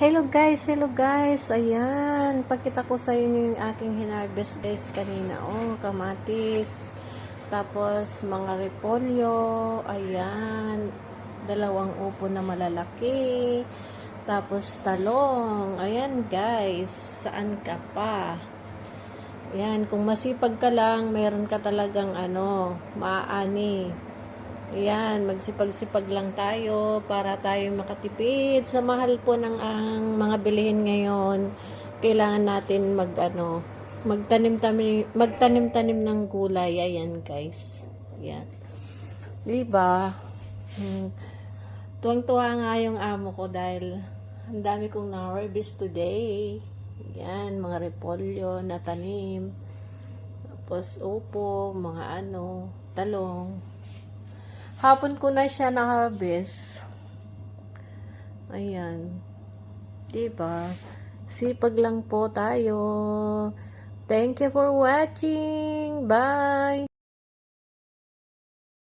Hello guys, hello guys. Ayan, pagkita ko sa inyo yung aking hinarvest guys kanina. Oh, kamatis. Tapos mga repolyo. Ayan, dalawang upo na malalaki. Tapos talong. Ayan guys, saan ka pa? Ayan, kung masipag ka lang, meron ka talagang ano, maaani. Ayan, magsipag-sipag lang tayo para tayo makatipid sa mahal po ng ang mga bilihin ngayon. Kailangan natin mag ano, magtanim-tanim magtanim-tanim ng gulay. Ayan, guys. Ayan. 'Di ba? Hmm. Tuwang-tuwa nga yung amo ko dahil ang dami kong na-harvest today. Ayan, mga repolyo na tanim. Tapos upo, mga ano, talong. Hapon ko na siya na-harvest. Ayan. Diba? Sipag lang po tayo. Thank you for watching. Bye!